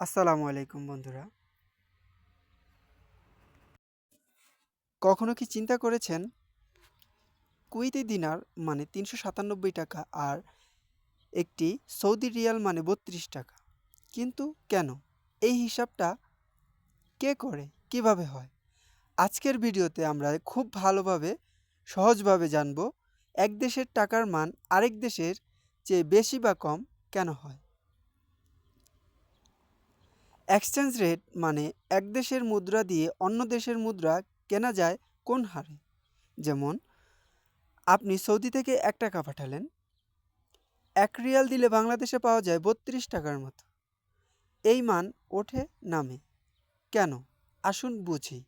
আসসালামু আলাইকুম, বন্ধুরা। কখনো কি চিন্তা করেছেন? কুইতি দিনার মানে তিনশো সাতানব্বই টাকা আর একটি সৌদি রিয়াল মানে বত্রিশ টাকা। কিন্তু কেন? এই হিসাবটা কে করে? কীভাবে হয়? আজকের ভিডিওতে আমরা খুব ভালোভাবে, সহজভাবে জানব, এক দেশের টাকার মান আরেক দেশের চেয়ে বেশি বা কম কেন হয়? এক্সচেঞ্জ রেট মানে এক দেশের মুদ্রা দিয়ে অন্য দেশের মুদ্রা কেনা যায় কোন হারে? যেমন, আপনি সৌদি থেকে এক টাকা পাঠালেন, এক রিয়াল দিলে বাংলাদেশে পাওয়া যায় বত্রিশ টাকার মতো। এই মান ওঠে নামে। কেন? আসুন বুঝি।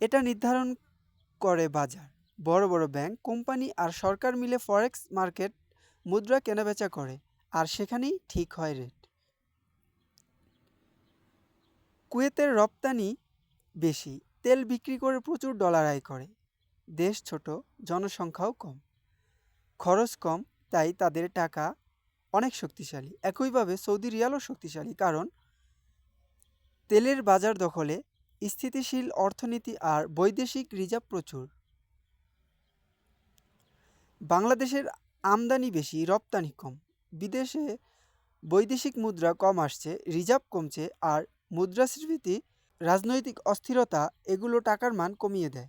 এটা নির্ধারণ করে বাজার। বড় বড় ব্যাংক, কোম্পানি আর সরকার মিলে ফরেক্স মার্কেট মুদ্রা কেনাবেচা করে, আর সেখানেই ঠিক হয় রেট কুয়েতের রপ্তানি বেশি, তেল বিক্রি করে প্রচুর ডলার আয় করে। দেশ ছোট, জনসংখ্যাও কম। খরচ কম, তাই তাদের টাকা অনেক শক্তিশালী। একইভাবে সৌদি রিয়ালও শক্তিশালী, কারণ তেলের বাজার দখলে স্থিতিশীল অর্থনীতি আর বৈদেশিক রিজার্ভ প্রচুর। বাংলাদেশের আমদানি বেশি, রপ্তানি কম। বিদেশে বৈদেশিক মুদ্রা কম আসছে, রিজার্ভ কমছে, আর মুদ্রাস্ফীতি, রাজনৈতিক অস্থিরতা এগুলো টাকার মান কমিয়ে দেয়।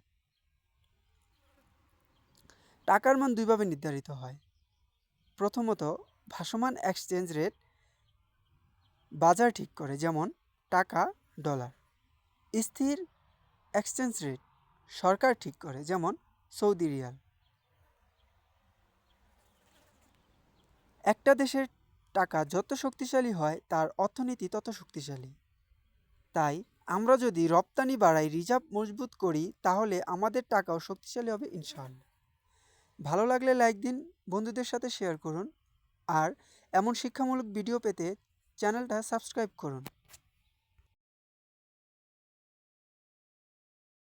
টাকার মান দুইভাবে নির্ধারিত হয়। প্রথমত, ভাসমান এক্সচেঞ্জ রেট বাজার ঠিক করে, যেমন টাকা ডলার স্থির এক্সচেঞ্জ রেট সরকার ঠিক করে, যেমন সৌদি রিয়াল। একটা দেশের টাকা যত শক্তিশালী হয়, তার অর্থনীতি তত শক্তিশালী। তাই আমরা যদি রপ্তানি বাড়াই রিজার্ভ মজবুত করি, তাহলে আমাদের টাকাও শক্তিশালী হবে ইনশাআল্লাহ। ভালো লাগলে লাইক দিন, বন্ধুদের সাথে শেয়ার করুন, আর এমন শিক্ষামূলক ভিডিও পেতে চ্যানেলটা সাবস্ক্রাইব করুন।